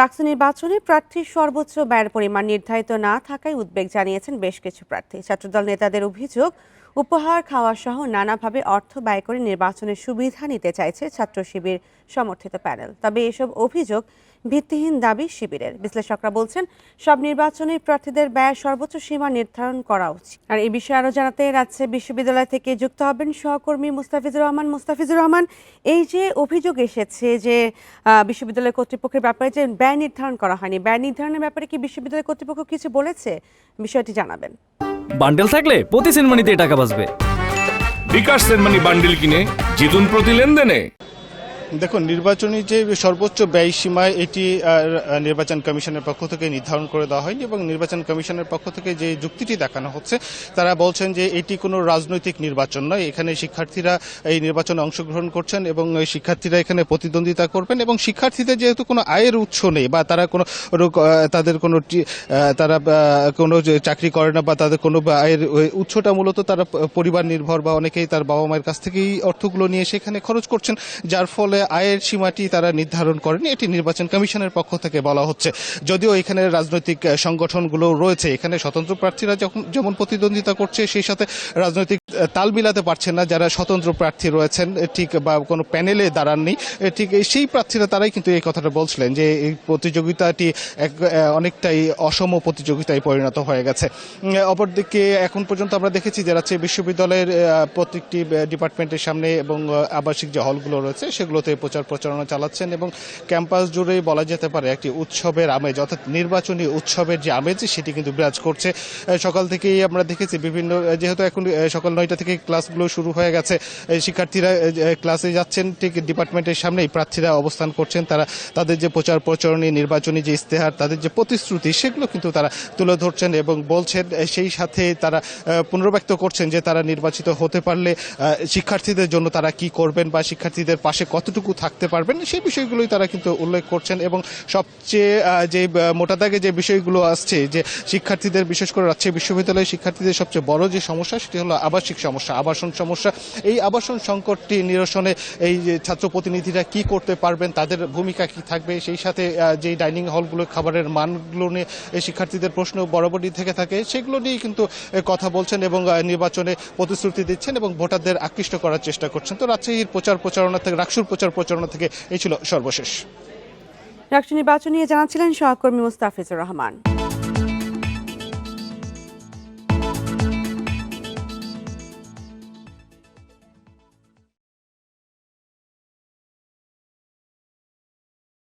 রাক্সু নির্বাচনে প্রার্থীর সর্বোচ্চ ব্যয়ের পরিমাণ নির্ধারিত না থাকায় উদ্বেগ জানিয়েছেন বেশ কিছু প্রার্থী। ছাত্রদল নেতাদের অভিযোগ, উপহার খাওয়া সহ নানাভাবে অর্থ ব্যয় করে নির্বাচনের সুবিধা নিতে চাইছে ছাত্র শিবির সমর্থিত প্যানেল। তবে এসব অভিযোগ ভিত্তিহীন দাবি শিবিরের। বিশ্লেষকরা বলছেন সব নির্বাচনে প্রার্থীদের ব্যয় সর্বোচ্চ সীমা নির্ধারণ করা উচিত। আর এই বিষয়ে আরও জানাতে রাজশাহী বিশ্ববিদ্যালয় থেকে যুক্ত হবেন সহকর্মী মুস্তাফিজুর রহমান। মুস্তাফিজুর রহমান এই যে অভিযোগ এসেছে যে আহ, বিশ্ববিদ্যালয় কর্তৃপক্ষের ব্যাপারে যে ব্যয় নির্ধারণ করা হয়নি ব্যয় নির্ধারণের ব্যাপারে কি বিশ্ববিদ্যালয় কর্তৃপক্ষ কিছু বলেছে? বিষয়টি জানাবেন। বান্ডেল থাকলে প্রতি সিনেমানিতে টাকা বাঁচবে। বিকাশ সেনমানি বান্ডিল কিনে জিতুন প্রতি লেনদেনে। দেখুন, নির্বাচনী যে সর্বোচ্চ ব্যয় সীমা এটি নির্বাচন কমিশনের পক্ষ থেকে নির্ধারণ করে দেওয়া হয়নি এবং নির্বাচন কমিশনের পক্ষ থেকে যে যুক্তিটি দেখানো হচ্ছে, তারা বলছেন যে এটি কোনো রাজনৈতিক নির্বাচন নয়। এখানে শিক্ষার্থীরা এই নির্বাচনে অংশগ্রহণ করছেন এবং শিক্ষার্থীরা এখানে প্রতিদ্বন্দ্বিতা করবেন এবং শিক্ষার্থীদের যেহেতু কোনো আয়ের উৎস নেই বা তারা কোনো তাদের কোনো তারা কোনো চাকরি করে না বা তাদের কোনো আয়ের উৎসটা মূলত তারা পরিবার নির্ভর বা অনেকেই তার বাবা মায়ের কাছ থেকেই অর্থগুলো নিয়ে সেখানে খরচ করছেন, যার ফলে আয়ের সীমাটি তারা নির্ধারণ করেন। এটি নির্বাচন কমিশনের পক্ষ থেকে বলা হচ্ছে। যদিও এখানে রাজনৈতিক সংগঠনগুলো রয়েছে। এখানে স্বতন্ত্র প্রার্থীরা যখন যেমন প্রতিদ্বন্দ্বিতা করছে, সেই সাথে রাজনৈতিক তাল মিলাতে পারছেন না, যারা স্বতন্ত্র প্রার্থী রয়েছেন ঠিক, বা কোনো প্যানেলে দাঁড়াননি ঠিক সেই প্রার্থীরা তারাই কিন্তু এই কথাটা বলছিলেন যে এই প্রতিযোগিতাটি এক অনেকটাই অসম প্রতিযোগিতায় পরিণত হয়ে গেছে। অপরদিকে এখন পর্যন্ত আমরা দেখেছি যে রাজশাহী বিশ্ববিদ্যালয়ের প্রত্যেকটি ডিপার্টমেন্টের সামনে এবং আবাসিক যে হলগুলো রয়েছে, সেগুলোতে প্রচার প্রচারণা চালাচ্ছেন এবং ক্যাম্পাস জুড়েই বলা যেতে পারে একটি উৎসবের আমেজ, অর্থাৎ নির্বাচনী উৎসবের যে আমেজ, সেটি কিন্তু বিরাজ করছে। সকাল থেকেই আমরা দেখেছি বিভিন্ন যেহেতু এখন সকাল নয়টা থেকে ক্লাসগুলো শুরু হয়ে গেছে। শিক্ষার্থীরা ক্লাসে যাচ্ছেন, ঠিক ডিপার্টমেন্টের সামনেই প্রার্থীরা অবস্থান করছেন। তারা, তাদের যে প্রচার প্রচারণী, নির্বাচনী যে ইস্তেহার তাদের যে প্রতিশ্রুতি, সেগুলো কিন্তু তারা তুলে ধরছেন এবং বলছেন সেই সাথে তারা পুনর্ব্যক্ত করছেন যে তারা নির্বাচিত হতে পারলে শিক্ষার্থীদের জন্য তারা কি করবেন বা শিক্ষার্থীদের পাশে কতটুকু থাকতে পারবেন, সেই বিষয়গুলোই তারা কিন্তু উল্লেখ করছেন এবং সবচেয়ে যে মোটা দাগে যে বিষয়গুলো আসছে যে শিক্ষার্থীদের, বিশেষ করে রাজশাহী বিশ্ববিদ্যালয়ের শিক্ষার্থীদের সবচেয়ে বড় যে সমস্যা, সেটি হলো আবাসিক সমস্যা আবাসন সমস্যা এই আবাসন সংকটটি নিরসনে এই ছাত্র প্রতিনিধিরা কি করতে পারবেন তাদের ভূমিকা কি থাকবে? সেই সাথে আহ, যে ডাইনিং হলগুলো খাবারের মানগুলো নিয়ে শিক্ষার্থীদের প্রশ্ন বরাবরই থেকে থাকে সেগুলো নিয়েই কিন্তু কথা বলছেন এবং নির্বাচনে প্রতিশ্রুতি দিচ্ছেন এবং ভোটারদের আকৃষ্ট করার চেষ্টা করছেন। তো রাজশাহীর প্রচার প্রচারণা থেকে রাকসুর প্রচার প্রচারণা থেকে এই ছিল সর্বশেষ। রাষ্ট্র নির্বাচন নিয়ে জানাচ্ছিলেন সহকর্মী মুস্তাফিজুর রহমান।